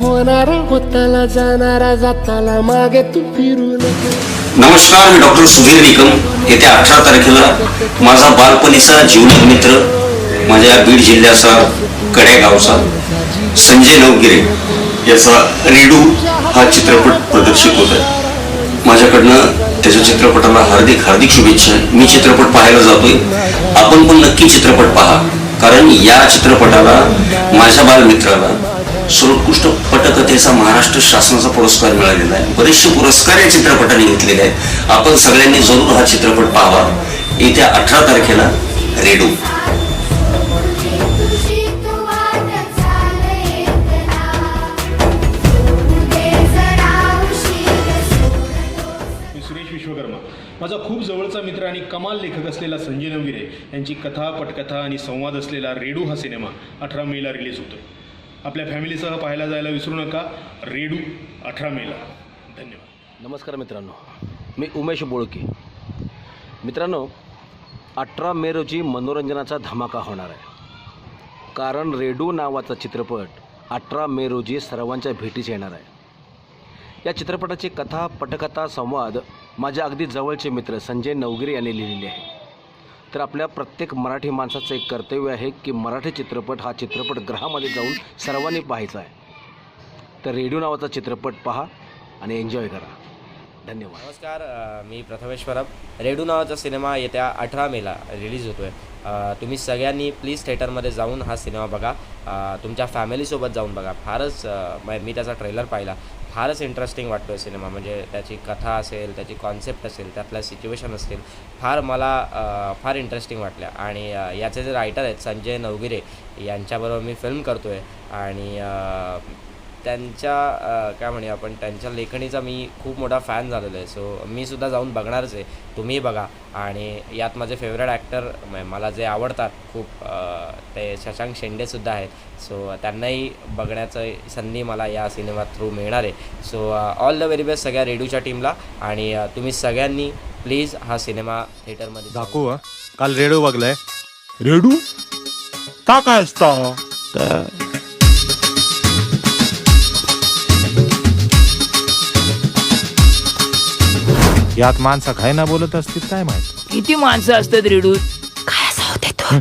होणारा होताला जाणारा जाताला मागे तू फिरू नको. नमस्कार मी डॉक्टर सुधीर निकम. येत्या अठरा तारखेला माझा बालपणीचा जीवलग मित्र माझ्या बीड जिल्ह्याचा कडेगावचा संजय नवगिरे याचा रेडू हा चित्रपट प्रदर्शित होत आहे माझ्याकडनं त्याच्या चित्रपटाला हार्दिक हार्दिक शुभेच्छा. मी चित्रपट पाहायला जातोय. आपण पण नक्की चित्रपट पहा. कारण या चित्रपटाला माझ्या बालमित्राला सर्वोत्कृष्ट पटकथेचा महाराष्ट्र शासनाचा पुरस्कार मिळालेला आहे. बरेचसे पुरस्कार या चित्रपटाने घेतलेले आहेत. आपण सगळ्यांनी जरूर हा चित्रपट पाहावा. येत्या अठरा तारखेला रेडू. सुरेश विश्वकर्मा. माझा खूप जवळचा मित्र आणि कमाल लेखक असलेला संजय नवगिरे यांची कथा पटकथा आणि संवाद असलेला रेडू हा सिनेमा अठरा मेला रिलीज होतो आपल्या फॅमिलीसह पाहायला जायला विसरू नका. रेडू अठरा मेला. धन्यवाद. नमस्कार मित्रांनो. मी उमेश बोळके. मित्रांनो अठरा मे रोजी मनोरंजनाचा धमाका होणार आहे. कारण रेडू नावाचा चित्रपट अठरा मे रोजी सर्वांच्या भेटीस येणार आहे. या चित्रपटाची कथा पटकथा संवाद माझ्या अगदी जवळचे मित्र संजय नवगिरे यांनी लिहिलेले आहे. तर आपल्या प्रत्येक मराठी माणसाचं एक कर्तव्य आहे की मराठी चित्रपट हा चित्रपटगृहामध्ये जाऊन सर्वांनी पाहायचा आहे. तर रेडिओ नावाचा चित्रपट पहा आणि एन्जॉय करा. धन्यवाद. नमस्कार मी प्रथमेश परब रेडू नावाचा सिनेमा येत्या अठरा मेला रिलीज होतो आहे तुम्ही सगळ्यांनी प्लीज थिएटरमध्ये जाऊन हा सिनेमा बघा. तुमच्या फॅमिलीसोबत जाऊन बघा. फारच मी त्याचा ट्रेलर पाहिला. फारच इंटरेस्टिंग वाटतो आहे सिनेमा. म्हणजे त्याची कथा असेल त्याची कॉन्सेप्ट असेल त्यातल्या सिच्युएशन असतील फार मला फार इंटरेस्टिंग वाटल्या. आणि याचे जे रायटर आहेत संजय नवगिरे यांच्याबरोबर मी फिल्म करतो आहे आणि त्यांच्या काय म्हणूया आपण त्यांच्या लेखणीचा मी खूप मोठा फॅन झालेलो आहे. सो मी सुद्धा जाऊन बघणारच आहे. तुम्हीही बघा. आणि यात माझे फेवरेट ॲक्टर मला जे आवडतात खूप ते शशांक शेंडेसुद्धा आहेत. सो त्यांनाही बघण्याचं संधी मला या सिनेमा थ्रू मिळणार आहे. So all the very best सगळ्या रेडिओच्या टीमला आणि तुम्ही सगळ्यांनी प्लीज हा सिनेमा थिएटरमध्ये दाखवू हा? काल रेडिओ बघलाय. रेडू? ता काय असता? यात माणसा काय ना बोलत असतील काय माहीत? किती माणसं असतात रेडूत काय तो?